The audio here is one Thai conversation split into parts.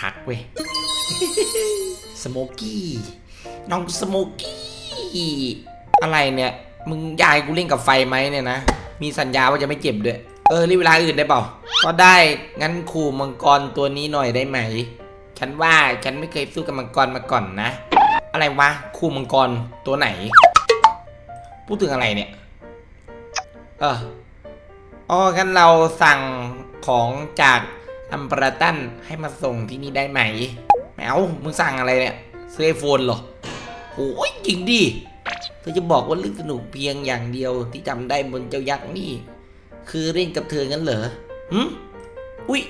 ทักเว้ยสโมกี้น้องสโมกี้อะไรเนี่ย มึงยายกูเล่นกับไฟไหมเนี่ยนะ มีสัญญาว่าจะไม่เจ็บด้วย เออรีบเวลาอื่นได้เปล่า ก็ได้ งั้นขู่มังกรตัวนี้หน่อยได้ไหม ฉันว่าฉันไม่เคยสู้กับมังกรมาก่อนนะ อะไรวะคู่มังกรตัวไหน พูดถึงอะไรเนี่ย เอออ๋องั้นเราสั่งของจาก อัมปราตันให้มาส่งที่นี่ได้ไหมแมวมึงสั่งอะไรเนี่ยซื้อไอโฟนเหรอโอ้ยจริงดิเธอจะบอกว่าเรื่องสนุกเพียงอย่างเดียวที่จำได้บนเจ้ายักษ์นี่ คือเล่นกับเธองั้นเหรอหืมอุ้ย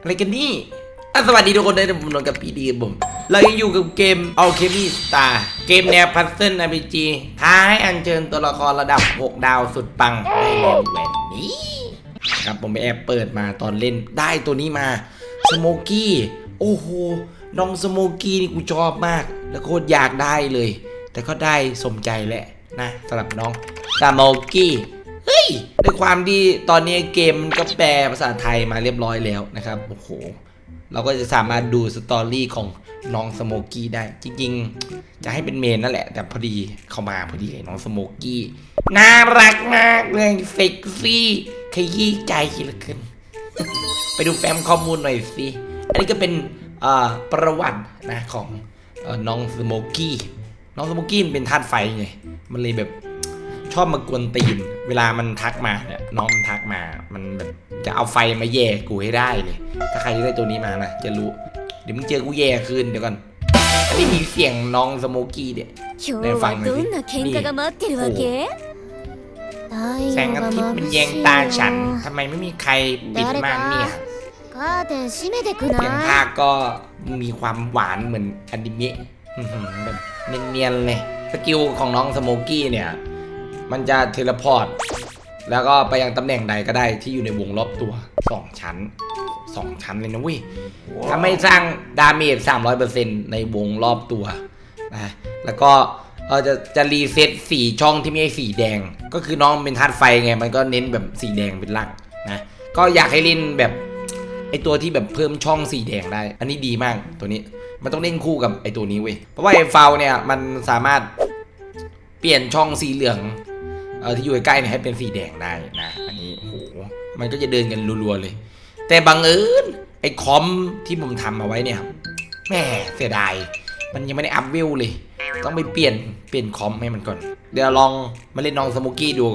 อะไรกันนี่อะสวัสดีทุกคนด้วยนะผมนนกับพี่ดีกับผมเรายังอยู่กับเกม Alchemy Star เกมแนวพัซเซิล RPG ท้าให้อัญเชิญตัวละครระดับ 6 ดาวสุดปังได้ในวันนี้ ครับผมไปแอบเปิดมาตอนเล่นได้ตัวนี้มาสโมกี้โอ้โหน้องสโมกี้นี่กูชอบมาก แล้วโคตรอยากได้เลย แต่ก็ได้สมใจแหละนะสำหรับน้องสโมกี้เฮ้ยด้วยความที่ตอนนี้เกมมันก็แปลภาษาไทยมาเรียบร้อยแล้วนะครับโอ้โหเราก็จะสามารถดูสตอรี่ของน้องสโมกี้ได้ จริงๆ จะให้เป็นเมนนั่นแหละ แต่พอดีเข้ามาพอดีเลยน้องสโมกี้น่ารักมากเลยเซ็กซี่ ยี้ใจเหลือเกินไปดูแฟ้มข้อมูลหน่อยสิ อันนี้ก็เป็นประวัตินะของน้องสโมกี้ น้องสโมกี้มันเป็นธาตุไฟไง มันเลยแบบชอบมากวนตีน เวลามันทักมาเนี่ยน้องมันทักมา มันแบบจะเอาไฟมาแย่กูให้ได้เลย ถ้าใครได้ตัวนี้มานะจะรู้ เดี๋ยวมึงเจอกูแย่ขึ้นเดี๋ยวก่อนอันนี้มีเสียงน้องสโมกี้เนี่ยในฟังเลยนี่โแสงอาทิตย์มันแยงตาฉันทำไมไม่มีใครปิดม่านเนี่ยเสียงภาคก็มีความหวานเหมือนอนิเมะแบบเนียนๆเลยสกิลของน้องสโมกี้เนี่ย มันจะเทเลพอร์ต แล้วก็ไปยังตำแหน่งใดก็ได้ที่อยู่ในวงรอบตัว 2 ชั้น 2 ชั้นเลยนะเว้ยถ้าไม่สร้างดาเมจ300%ในวงรอบตัวนะแล้วก็ เออจะจะรีเซ็ตสีช่องที่ไม่ใช่สีแดง ก็คือน้องเป็นธาตุไฟไงมันก็เน้นแบบสีแดงเป็นหลักนะก็อยากให้เล่นแบบไอตัวที่แบบเพิ่มช่องสีแดงได้ อันนี้ดีมากตัวนี้มันต้องเล่นคู่กับไอตัวนี้เว้ยเพราะว่าไอฟาวเนี่ยมันสามารถเปลี่ยนช่องสีเหลืองเออที่อยู่ใกล้เนี่ยให้เป็นสีแดงได้นะอันนี้โอ้โหมันก็จะเดินกันรัวๆเลย แต่บังเอิญไอคอมที่ผมทำเอาไว้เนี่ยแหม่เสียดายมันยังไม่ได้อัพวิวเลย ต้องไปเปลี่ยนเปลี่ยนคอมให้มันก่อน เดี๋ยวลองมาเล่นน้องสมุกี้ดู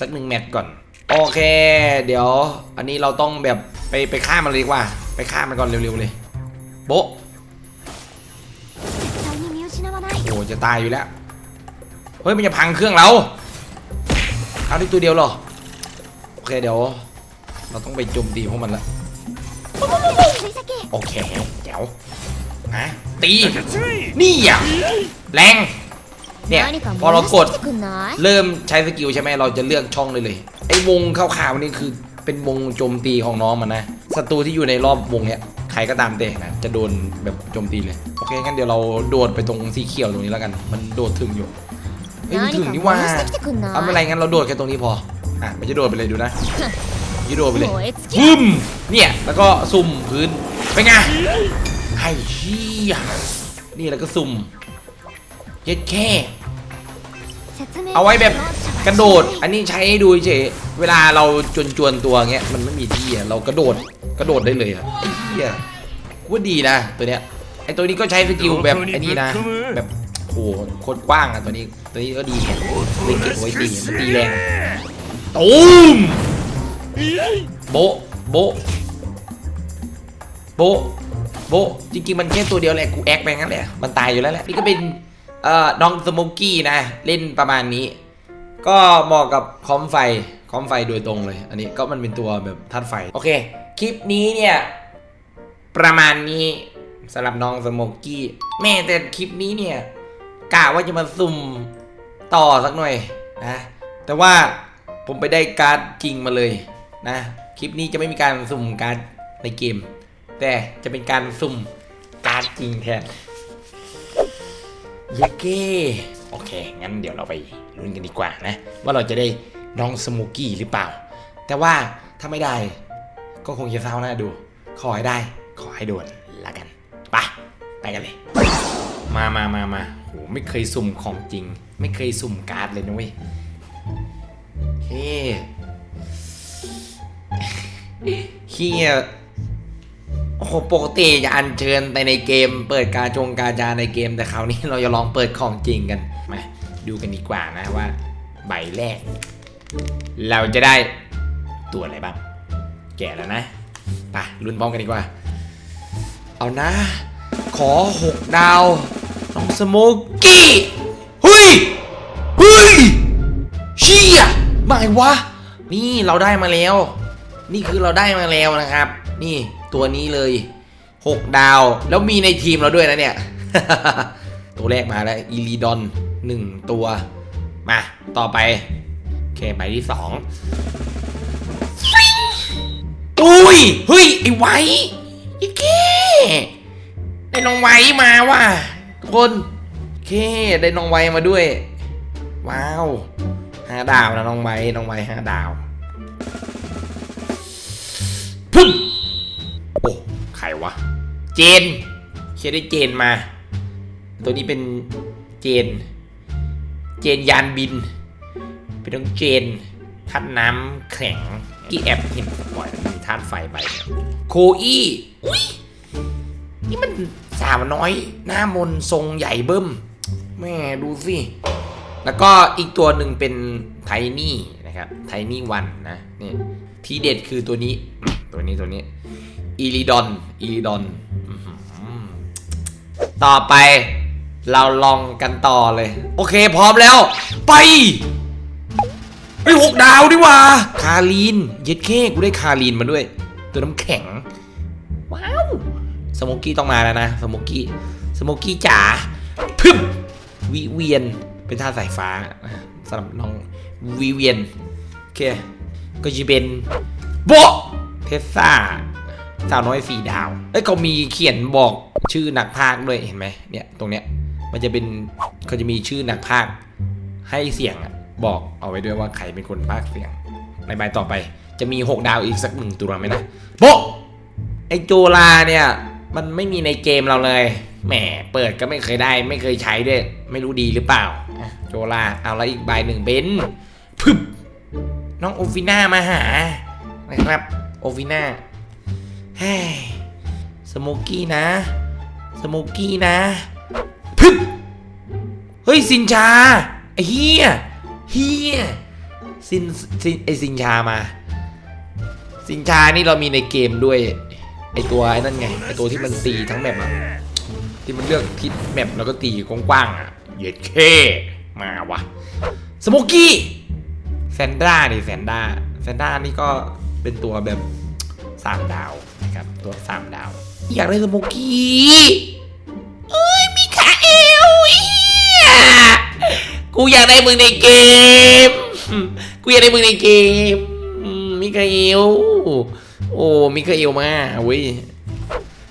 สักหนึ่งแมตช์ก่อน โอเค เดี๋ยว อันนี้เราต้องแบบไปไปฆ่ามันเลยดีกว่า ไปฆ่ามันก่อนเร็วๆเลย โบโอ้จะตายอยู่แล้ว เฮ้ยมันจะพังเครื่องเราเอาที่ตัวเดียวหรอ โอเคเดี๋ยว เราต้องไปจมดีพวกมันละ โอเคเดี๋ยวนะ ตีนี่อะแรงเนี่ยพอเรากดเริ่มใช้สกิลใช่ไหมเราจะเลือกช่องเลยเลยไอ้วงข่าวๆนี่คือเป็นวงโจมตีของน้องมันนะศัตรูที่อยู่ในรอบวงเนี่ยใครก็ตามเตะนะจะโดนแบบโจมตีเลยโอเคงั้นเดี๋ยวเราโดดไปตรงสีเขียวตรงนี้แล้วกัน มันโดดถึงอยู่ไอมัถึงนี่ว่าเอาไม่ไรงั้นเราโดดแค่ตรงนี้พออะไม่จะโดดไปเลยดูนะยูโดไปเลยบึ้มเนี่ยแล้วก็ซุ่มพื้นเป็นไง ไอ้เชี่ยนี่แหละวก็สุ่มเย็ดแค่ เอาไว้แบบกระโดด อันนี้ใช้ดูเฉยเวลาเราจวนจวนตัวเงี้ยมันไม่มีที่อะเรากระโดดกระโดดได้เลยอะไอ้เหี้ยกูว่าดีนะตัวเนี้ยไอ้ตัวนี้ก็ใช้สกิลแบบไอ้นี่นะแบบโหโคตรกว้างอะตัวนี้ตัวนี้ก็ดีเลยเก็บไว้ตีมันตีแรงตูมโบโบโบ โบจริงๆ มันแค่ตัวเดียวแหละกูแอคไปงั้นแหละ มันตายอยู่แล้วแหละ นี่ก็เป็นเอ่อน้องสโมกี้นะ เล่นประมาณนี้ ก็เหมาะกับคอมไฟคอมไฟโดยตรงเลย อันนี้ก็มันเป็นตัวแบบธาตุไฟ โอเค คลิปนี้เนี่ย ประมาณนี้สำหรับน้องสโมกี้แม่แต่คลิปนี้เนี่ยกะว่าจะมาสุ่มต่อสักหน่อยนะแต่ว่าผมไปได้การ์ดจริงมาเลยนะ คลิปนี้จะไม่มีการสุ่มการ์ดในเกม แต่จะเป็นการสุ่มการ์ดจริงแทนเยเก้โอเค งั้นเดี๋ยวเราไปลุ้นกันดีกว่านะ ว่าเราจะได้น้องสโมกี้หรือเปล่า แต่ว่าถ้าไม่ได้ก็คงจะเศร้าหน้าดู ขอให้ได้ ขอให้โดนละกัน ไป ไปกันเลย มามามามาโห ไม่เคยสุ่มของจริง ไม่เคยสุ่มการ์ดเลยนะเว้ยเฮ้เฮีย โอ้โหปกติจะอัญเชิญไปในเกม เปิดการจงการจาในเกมแต่คราวนี้เราจะลองเปิดของจริงกันมาดูกันดีกว่านะว่า ใบแรก เราจะได้ตัวอะไรบ้าง แก่แล้วนะไปลุ้นพร้อมกันดีกว่า เอานะ ขอหกดาวน้องสโมกกี้เฮ้ยเฮ้ยเชี่ยมาไงวะ นี่เราได้มาแล้ว นี่คือเราได้มาแล้วนะครับ นี่ตัวนี้เลย 6 ดาว แล้วมีในทีมเราด้วยนะเนี่ย ตัวแรกมาแล้วอีลีดอนหนึ่งตัว มา ต่อไป โอเคใบที่สองอุ้ย เฮ้ย ไอ้ไว้อีเก้ได้น้องไว้มาว่ะทุกคนโอเคได้น้องไว้มาด้วย ว้าวห้าดาวนะน้องไว้น้องไว้ห้าดาวพึ่ ใครวะ เจนเชียร์ได้เจนมา ตัวนี้เป็นเจน เจนยานบิน เป็นต้องเจนทัดน้ำแข็งกี่แอบเห็นบ่อยมีธาตุไฟไปโคอี้อุ้ยนี่มันสาวน้อย หน้ามนทรงใหญ่เบิ้มแม่ดูสิ แล้วก็อีกตัวหนึ่งเป็นไทนี่นะครับไทนี่วันนะนี่ทีเด็ดคือตัวนี้ ตัวนี้ตัวนี้ อีลิดอนอีลิดอนต่อไป เราลองกันต่อเลย โอเคพร้อมแล้ว ไปไอหกดาวดิว่า คาลีน เย็ดเค้กูได้คาลีนมาด้วย ตัวน้ำแข็ง ว้าว สโมกี้ต้องมาแล้วนะ สโมกี้ สโมกี้จ๋าพึ่มวิเวียน เป็นท่าสายฟ้าสำหรับน้องวิเวียน โอเค ก็จะเป็นโบเทสซ่า สาวน้อยสี่ดาว เอ้ยเขามีเขียนบอกชื่อนักพากย์ด้วยเห็นไหมเนี่ยตรงเนี้ยมันจะเป็นเขาจะมีชื่อนักพากย์ให้เสียงอะบอกเอาไว้ด้วยว่าใครเป็นคนพากเสียงในใบต่อไปจะมี 6 ดาวอีกสักหนึ่งตัวไหมนะโบไอโจลาเนี่ย มันไม่มีในเกมเราเลย แหมเปิดก็ไม่เคยได้ ไม่เคยใช้ด้วย ไม่รู้ดีหรือเปล่าโจลาเอาล้วอีกใบหนึ่งเบนพึบน้องโอฟิน่ามาหานะครับโอฟิน่า เฮ้ยสโมกกี้นะ สโมกกี้นะพึบเฮ้ยสินชาไอ้เฮียเฮียสินสินไอสินชามา สินชานี่เรามีในเกมด้วยไอตัวไอ้นั่นไงไอตัวที่มันตีทั้งแมปอะที่มันเลือกทิศแมปแล้วก็ตีกว้างๆอะเหย็ดเคมาวะสโมกกี้แซนด้าดิแซนด้าแซนด้านี่ก็เป็นตัวแบบสามดาว นะครับตัวสามดาว อยากได้สโมกกี้เอ้ยมีคาเอลเหี้ยกูอยากได้มึงในเกม กูอยากได้มึงในเกมมมิคาเอลโอ้มิคาเอลมาเว้ย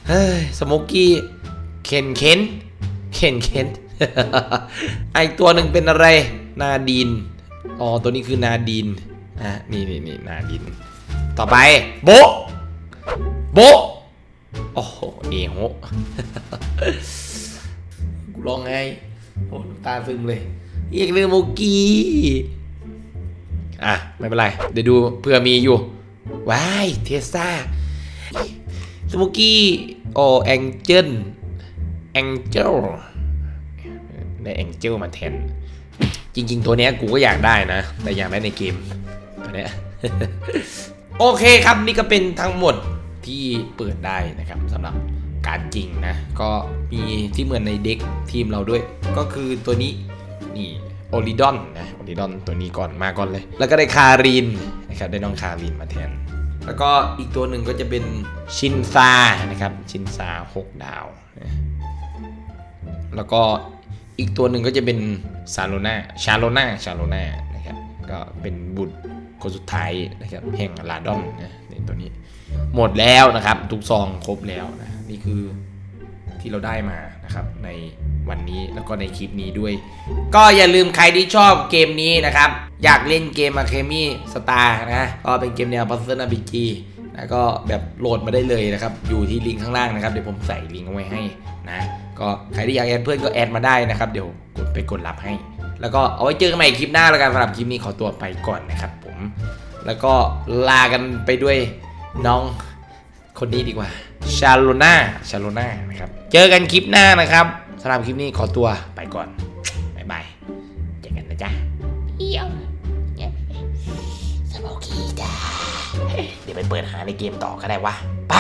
เฮ้ยสโมกกี้เคนเคนเคนเคนไอตัวหนึ่งเป็นอะไร นาดีนอ๋อตัวนี้คือนาดีนอะนี่นี่นี่นาดิน ต่อไป โบ โบะโอ้โห เอโฮกูร้องไงโอ้ตาซึมเลยอยกเลืองโมกี้อะ ไม่เป็นไร เดี๋ยวดูเผื่อมีอยู่ ว้าย เทสซาสโมกี้โอแองเจิลแองเจิลได้แองเจิลมาแทน จริง ๆ ตัวเนี้ยกูก็อยากได้นะ แต่อยากได้ในเกมตัวเนี้ยโอเคครับนี่ก็เป็นทั้งหมด ที่เปิดได้นะครับสำหรับการจริงนะ ก็มีที่เหมือนในเด็กทีมเราด้วย ก็คือตัวนี้นี่โอริดอนนะโอริดอนตัวนี้ก่อนมาก่อนเลย แล้วก็ได้คารินนะครับได้น้องคารินมาแทน แล้วก็อีกตัวหนึ่งก็จะเป็นชินซานะครับชินซา6 ดาวนะแล้วก็อีกตัวหนึ่งก็จะเป็นซาโลนาชาโลนาชาโลนานะครับก็เป็นบุตรคนสุดท้ายนะครับแห่งลาดอนนะในตัวนี้ หมดแล้วนะครับทุกซองครบแล้วนะนี่คือที่เราได้มานะครับในวันนี้แล้วก็ในคลิปนี้ด้วย ก็อย่าลืมใครที่ชอบเกมนี้นะครับ อยากเล่นเกม Academy Star นะก็เป็นเกมแนว Puzzle RPG แล้วก็แบบโหลดมาได้เลยนะครับ อยู่ที่ลิงก์ข้างล่างนะครับ เดี๋ยวผมใส่ลิงก์เอาไว้ให้นะ ก็ใครที่อยากแอดเพื่อนก็แอดมาได้นะครับ เดี๋ยวกดไปกดรับให้ แล้วก็เอาไว้เจอกันใหม่คลิปหน้าแล้วกันสำหรับคลิปนี้ขอตัวไปก่อนนะครับผม แล้วก็ลากันไปด้วย น้องคนนี้ดีกว่า ชาโลนาชาโลนานะครับ เจอกันคลิปหน้านะครับสำหรับคลิปนี้ขอตัวไปก่อนบ๊ายบายเจอกันนะจ๊ะเอียวสโมกี้จ้าเดี๋ยวไปเปิดหาในเกมต่อก็ได้วะไป